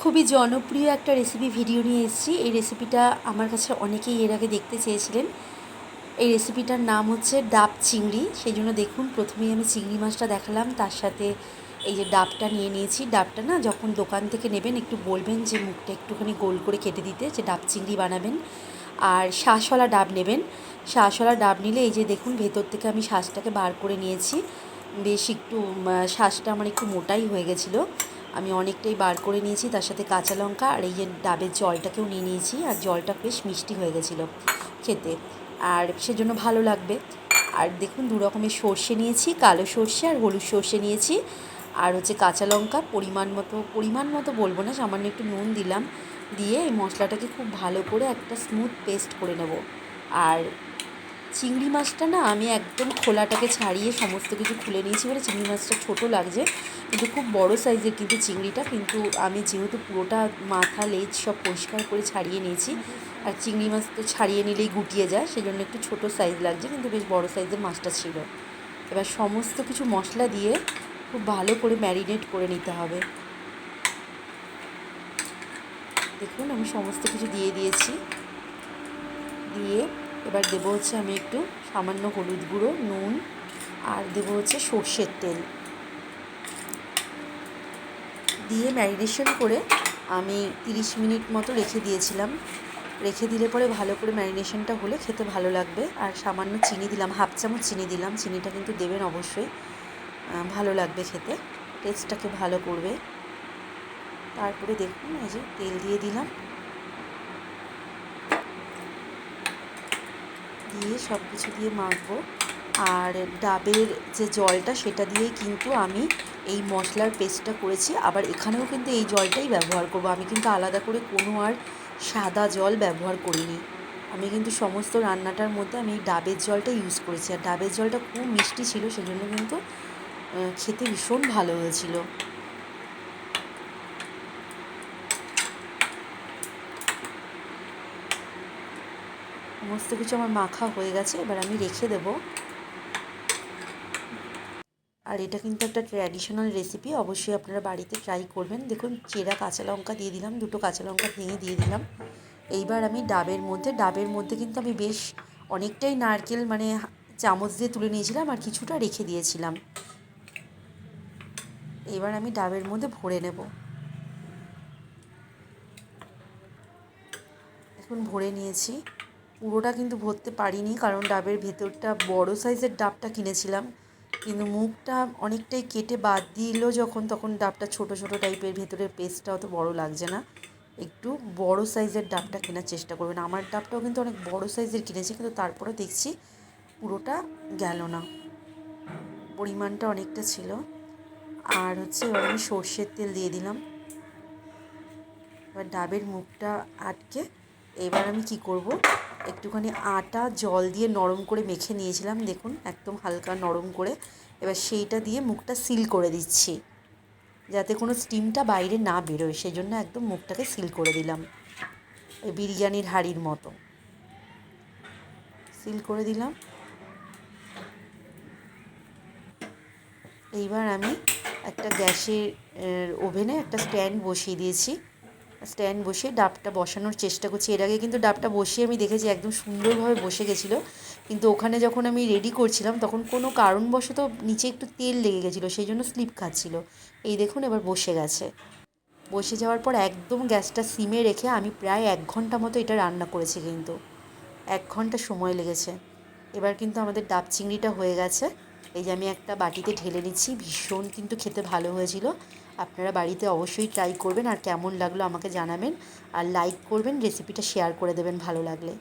খুবই জনপ্রিয় একটা রেসিপি ভিডিও নিয়ে এসেছি। এই রেসিপিটা আমার কাছে অনেকেই এর আগে দেখতে চেয়েছিলেন। এই রেসিপিটার নাম হচ্ছে ডাব চিংড়ি। সেই জন্য দেখুন, প্রথমেই আমি চিংড়ি মাছটা দেখালাম। তার সাথে এই যে ডাবটা নিয়ে নিয়েছি। ডাবটা না, যখন দোকান থেকে নেবেন, একটু বলবেন যে মুখটা একটুখানি গোল করে কেটে দিতে, যে ডাব চিংড়ি বানাবেন। আর শ্বাসওয়ালা ডাব নেবেন। শ্বাসওয়ালা ডাব নিলে এই যে দেখুন, ভেতর থেকে আমি শ্বাসটাকে বার করে নিয়েছি। বেশ একটু শ্বাসটা আমার একটু মোটাই হয়ে গেছিল। আমি অনেকটাই বার করে নিয়েছি তার সাথে কাঁচা লঙ্কা আর এই যে ডাবের জলটাকেও নিয়ে নিয়েছি আর জলটা বেশ মিষ্টি হয়ে গেছিল খেতে। আর সেজন্য ভালো লাগবে। আর দেখুন দু রকমের সর্ষে নিয়েছি, কালো সর্ষে আর হলুদ সর্ষে নিয়েছি। আর হচ্ছে কাঁচা লঙ্কা পরিমাণ মতো পরিমাণ মতো বলব না, সামান্য একটু নুন দিলাম। দিয়ে এই মশলাটাকে খুব ভালো করে একটা স্মুথ পেস্ট করে নেব। আর চিংড়ি মাছটা না আমি একদম খোলাটাকে ছাড়িয়ে সমস্ত কিছু খুলে নিয়েছি। বলে চিংড়ি মাছটা ছোটো লাগছে, কিন্তু খুব বড় সাইজের কিন্তু চিংড়িটা, কিন্তু আমি যেহেতু পুরোটা মাথা, লেজ সব পরিষ্কার করে ছাড়িয়ে নিয়েছি, আর চিংড়ি মাছ তো ছাড়িয়ে নিলেই গুটিয়ে যায়, সেজন্য একটু ছোট সাইজ লাগছে, কিন্তু বেশ বড় সাইজের মাছটা ছিল। এবার সমস্ত কিছু মশলা দিয়ে খুব ভালো করে ম্যারিনেট করে নিতে হবে। দেখুন, আমি সমস্ত কিছু দিয়ে দিয়েছি। দিয়ে এবার দেবো হচ্ছে আমি একটু সামান্য হলুদ গুঁড়ো, নুন, আর দেবো হচ্ছে সর্ষের তেল। দিয়ে ম্যারিনেশন করে আমি তিরিশ মিনিট মতো রেখে দিয়েছিলাম। রেখে দিলে পরে ভালো করে ম্যারিনেশনটা হলে খেতে ভালো লাগবে। আর সামান্য চিনি দিলাম, হাফ চামচ চিনি দিলাম। চিনিটা কিন্তু দেবেন অবশ্যই। ভালো লাগবে খেতে। টেস্টটাকে ভালো করবে। তারপরে দেখুন, এই যে তেল দিয়ে দিলাম। দিয়ে সব কিছু দিয়ে মাখবো। আর ডাবের যে জলটা সেটা দিয়েই কিন্তু আমি এই মশলার পেস্টটা করেছি। আবার এখানেও কিন্তু এই জলটাই ব্যবহার করব। আমি কিন্তু আলাদা করে কোনো আর সাদা জল ব্যবহার করিনি। আমি কিন্তু সমস্ত রান্নাটার মধ্যে আমি এই ডাবের জলটা ইউজ করেছি। আর ডাবের জলটা খুব মিষ্টি ছিল, সেজন্য কিন্তু খেতে ভীষণ ভালো হয়েছিল। সমস্ত কিছু আমার মাখা হয়ে গেছে, এবার আমি রেখে দেবো। আর এটা কিন্তু একটা ট্র্যাডিশনাল রেসিপি অবশ্যই আপনারা বাড়িতে ট্রাই করবেন। দেখুন, চেরা কাঁচা লঙ্কা দিয়ে দিলাম, দুটো কাঁচা লঙ্কা ভেঙে দিয়ে দিলাম। এইবার আমি ডাবের মধ্যে ডাবের মধ্যে কিন্তু আমি বেশ অনেকটাই নারকেল মানে চামচ দিয়ে তুলে নিয়েছিলাম আর কিছুটা রেখে দিয়েছিলাম। এবার আমি ডাবের মধ্যে ভরে নেব। এখন ভরে নিয়েছি। পুরোটা কিন্তু ভরতে পারিনি, কারণ ডাবের ভেতরটা বড় সাইজের ডাবটা কিনেছিলাম। কিন্তু মুখটা অনেকটাই কেটে বাদ দিল যখন, তখন ডাবটা ছোট ছোট টাইপের ভেতরের পেস্টটা অত বড় লাগছে না। একটু বড় সাইজের ডাবটা কেনার চেষ্টা করবেন। আমার ডাবটাও কিন্তু অনেক বড় সাইজের কিনেছি, কিন্তু তারপরে দেখছি পুরোটা গেল না। পরিমাণটা অনেকটা ছিল। আর হচ্ছে এবার আমি সর্ষের তেল দিয়ে দিলাম। এবার ডাবের মুখটা আটকে, এবার আমি কি করব? একটুখানি আটা, জল দিয়ে নরম করে মেখে নিয়েছিলাম, দেখুন, একদম হালকা নরম করে। এবার সেইটা দিয়ে মুখটা সিল করে দিচ্ছি, যাতে কোনো স্টিমটা বাইরে না বেরোয় সেই জন্য একদম মুখটাকে সিল করে দিলাম বিরিয়ানির হাঁড়ির মতো। সিল করে দিলাম। এইবার আমি একটা গ্যাসের ওভেনে একটা স্ট্যান্ড বসিয়ে দিয়েছি। স্ট্যান্ড বসিয়ে ডাবটা বসানোর চেষ্টা করছি। এর আগে কিন্তু ডাবটা বসিয়ে আমি দেখেছি একদম সুন্দরভাবে বসে গেছিল। কিন্তু ওখানে যখন আমি রেডি করছিলাম, তখন কোনো কারণবশত নিচে একটু তেল লেগে গেছিল, সেই জন্য স্লিপ খাচ্ছিলো। এই দেখুন, এবার বসে গেছে। বসে যাওয়ার পর একদম গ্যাসটা সিমে রেখে আমি প্রায় এক ঘণ্টা মতো এটা রান্না করেছি কিন্তু। এক ঘণ্টা সময় লেগেছে। এবার কিন্তু আমাদের ডাব চিংড়িটা হয়ে গেছে। এই যে আমি একটা বাটিতে ঢেলে নিচ্ছি, ভীষণ কিন্তু খেতে ভালো হয়েছিল। আপনারা বাড়িতে অবশ্যই ট্রাই করবেন আর কেমন লাগল আমাকে জানাবেন। আর লাইক করবেন রেসিপিটা শেয়ার করে দেবেন ভালো লাগলে।